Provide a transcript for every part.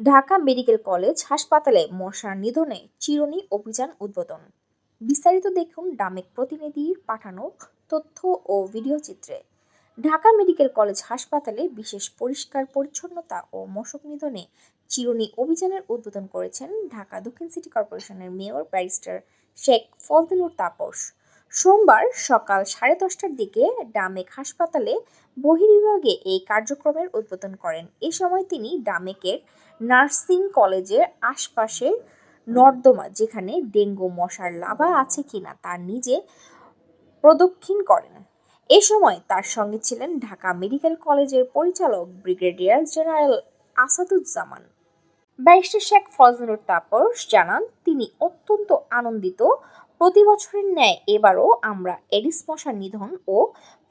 Dhaka medical college হাসপাতালে মশার নিধনে চিরুনি অভিযান উদ্বোধন। বিস্তারিত দেখুন ডামেক প্রতিনিধির পাঠানো তথ্য ও ভিডিও চিত্রে। ঢাকা মেডিকেল কলেজ হাসপাতালে বিশেষ পরিষ্কার, পরিচ্ছন্নতা ও মশক নিধনে চিরুনি অভিযানের উদ্বোধন করেছেন ঢাকা দক্ষিণ সিটি কর্পোরেশনের মেয়র ব্যারিস্টার শেখ ফজলুর তাপস। সোমবার সকাল সাড়ে দশটার দিকে ডামেক হাসপাতালে বহির্বিভাগে এই কার্যক্রমের উদ্বোধন করেন। এ সময় তিনি ডামেকের নার্সিং কলেজের আশপাশের নর্দমা, যেখানে ডেঙ্গু মশার লাভা আছে কিনা তা নিজে প্রদক্ষিণ করেন। এ সময় তার সঙ্গে ছিলেন ঢাকা মেডিকেল কলেজের পরিচালক brigadier general Asaduzzaman. Barrister Sheikh Fazlur Taposh জানান, তিনি অত্যন্ত আনন্দিত প্রতি বছরের ন্যায় এবারও আমরা এডিস মশা নিধন ও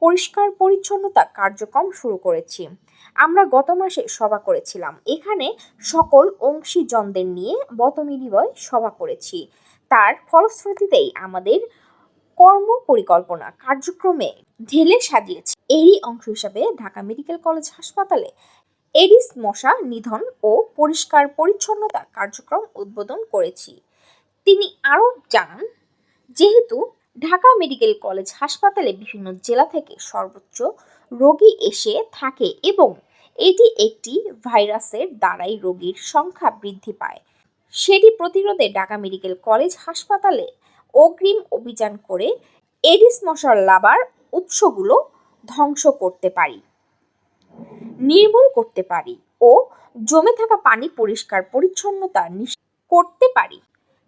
পরিষ্কার পরিচ্ছন্নতা কার্যক্রম শুরু করেছি। আমরা গত মাসে সভা করেছিলাম। এখানে সকল অংশীজনদের নিয়ে বতমিনিময় সভা করেছি। তার ফলশ্রুতিতেই আমাদের কর্ম পরিকল্পনা কার্যক্রমে ঢেলে সাজিয়েছে। এরই অংশ হিসাবে ঢাকা মেডিকেল কলেজ হাসপাতালে এডিস মশা নিধন ও পরিষ্কার পরিচ্ছন্নতা কার্যক্রম উদ্বোধন করেছি। তিনি আরও জানান যেহেতু ঢাকা মেডিকেল কলেজ হাসপাতালে বিভিন্ন জেলা থেকে সর্বোচ্চ রোগী এসে থাকে এবং এটি একটি ভাইরাসের দ্বারাই রোগীর সংখ্যা বৃদ্ধি পায়, সেটি প্রতিরোধে ঢাকা মেডিকেল কলেজ হাসপাতালে অগ্রিম অভিযান করে এডিস মশার লাভার উৎসগুলো ধ্বংস করতে পারি, নির্মূল করতে পারি ও জমে থাকা পানি পরিষ্কার পরিচ্ছন্নতা করতে পারি।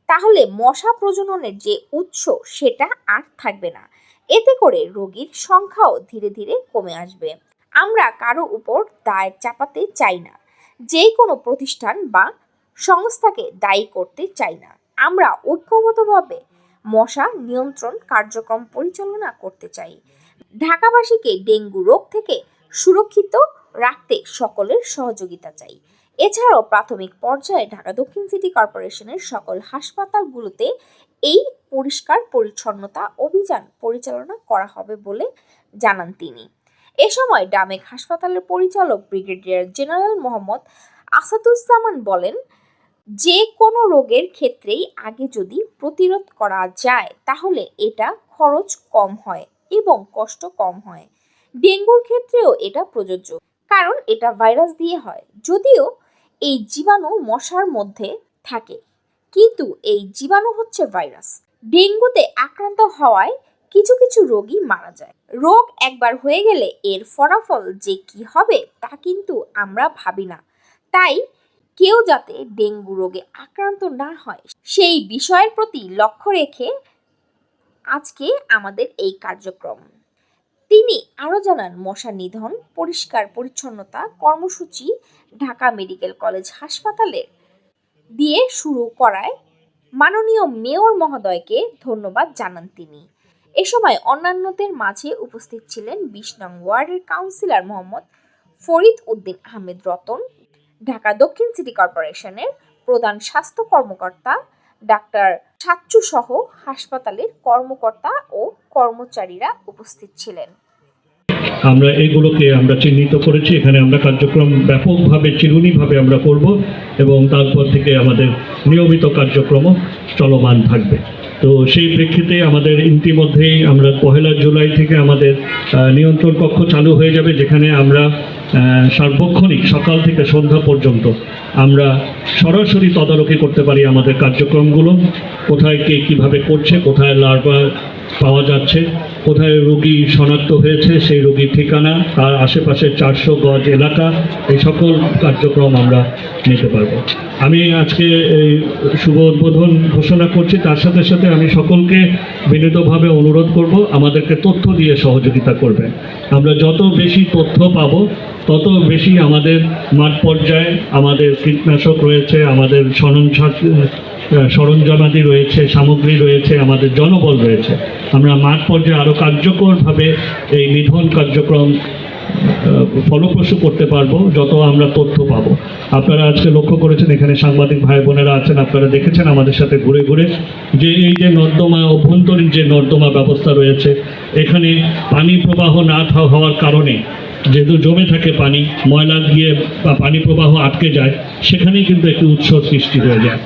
তাহলে মশা প্রজননের যে উৎস সেটা আর থাকবে না। এতে করে রোগীর সংখ্যাও ধীরে ধীরে কমে আসবে। আমরা কারও উপর দায় চাপাতে চাই না। যে কোনো প্রতিষ্ঠান বা সংস্থাকে দায়ী করতে চাই না। আমরা ঐক্যগতভাবে মশা নিয়ন্ত্রণ কার্যক্রম পরিচালনা করতে চাই। ঢাকাবাসীকে ডেঙ্গু রোগ থেকে সুরক্ষিত রাখতে সকলের সহযোগিতা চাই। এছাড়াও প্রাথমিক পর্যায়ে ঢাকা দক্ষিণ সিটি কর্পোরেশনের সকল হাসপাতালগুলোতে এই পরিষ্কার পরিচ্ছন্নতা অভিযান পরিচালনা করা হবে বলে জানান তিনি। এ সময় ডামেক হাসপাতালের পরিচালক ব্রিগেডিয়ার জেনারেল মোহাম্মদ আসাদুজ্জামান বলেন, যে কোনো রোগের ক্ষেত্রেই আগে যদি প্রতিরোধ করা যায়, তাহলে এটা খরচ কম হয় এবং কষ্ট কম হয়। ডেঙ্গুর ক্ষেত্রেও এটা প্রযোজ্য। কারণ এটা ভাইরাস দিয়ে হয়। যদিও এই জীবাণু মশার মধ্যে থাকে, কিন্তু এই জীবাণু হচ্ছে ভাইরাস। ডেঙ্গুতে আক্রান্ত হওয়ায় কিছু কিছু রোগী মারা যায়। রোগ একবার হয়ে গেলে এর ফলাফল যে কি হবে তা কিন্তু আমরা ভাবি না। তাই কেউ যাতে ডেঙ্গু রোগে আক্রান্ত না হয়, সেই বিষয়ের প্রতি লক্ষ্য রেখে আজকে আমাদের এই কার্যক্রম। তিনি আরও জানান মশা নিধন, পরিষ্কার পরিচ্ছন্নতা, কর্মসূচি ঢাকা মেডিকেল কলেজ হাসপাতালে দিয়ে শুরু করায় মাননীয় মেয়র মহোদয়কে ধন্যবাদ জানান তিনি। এ সময় অন্যান্যদের মাঝে উপস্থিত ছিলেন বিশ নং ওয়ার্ডের কাউন্সিলর মোহাম্মদ ফরিদ উদ্দিন আহমেদ রতন, ঢাকা দক্ষিণ সিটি কর্পোরেশনের প্রধান স্বাস্থ্য কর্মকর্তা ডাক্তার সাচ্চু সহ হাসপাতালের কর্মকর্তা ও কর্মচারীরা উপস্থিত ছিলেন। আমরা এগুলোকে আমরা চিহ্নিত করেছি, এখানে আমরা কার্যক্রম ব্যাপকভাবে, চিরুনিভাবে আমরা করব এবং তারপর থেকে আমাদের নিয়মিত কার্যক্রমও চলমান থাকবে। তো সেই প্রেক্ষিতে আমাদের ইতিমধ্যেই আমরা পহেলা জুলাই থেকে আমাদের নিয়ন্ত্রণ কক্ষ চালু হয়ে যাবে, যেখানে আমরা সার্বক্ষণিক সকাল থেকে সন্ধ্যা পর্যন্ত আমরা সরাসরি তদারকি করতে পারি আমাদের কার্যক্রমগুলো। কোথায় কে কীভাবে করছে, কোথায় লার্ভা পাওয়া যাচ্ছে। কোথায় রোগী শনাক্ত হয়েছে সেই রোগীর ঠিকানা, তার আশেপাশের চারশো গজ এলাকা, এই সকল কার্যক্রম আমরা নিতে পারব। আমি আজকে এই শুভ উদ্বোধন ঘোষণা করছি। তার সাথে সাথে আমি সকলকে বিনীতভাবে অনুরোধ করব, আমাদেরকে তথ্য দিয়ে সহযোগিতা করবেন। আমরা যত বেশি তথ্য পাব, তত বেশি আমাদের মাঠ পর্যায়ে আমাদের কীটনাশক রয়েছে, আমাদের সরঞ্জাম সরঞ্জামাদি রয়েছে, সামগ্রী রয়েছে, আমাদের জনবল রয়েছে। আমরা মাঠ পর্যায়ে আরও কার্যকরভাবে এই নিধন কার্যক্রম ফলপ্রসূ করতে পারব, যত আমরা তথ্য পাবো। আপনারা আজকে লক্ষ্য করেছেন, এখানে সাংবাদিক ভাই বোনেরা আছেন, আপনারা দেখেছেন, আমাদের সাথে ঘুরে ঘুরে যে এই যে নর্দমা, অভ্যন্তরীণ যে নর্দমা ব্যবস্থা রয়েছে, এখানে পানি প্রবাহ না হওয়ার কারণে যেহেতু জমে থাকে পানি, ময়লা গিয়ে বা পানি প্রবাহ আটকে যায়, সেখানেই কিন্তু একটি উৎস সৃষ্টি হয়ে যায়।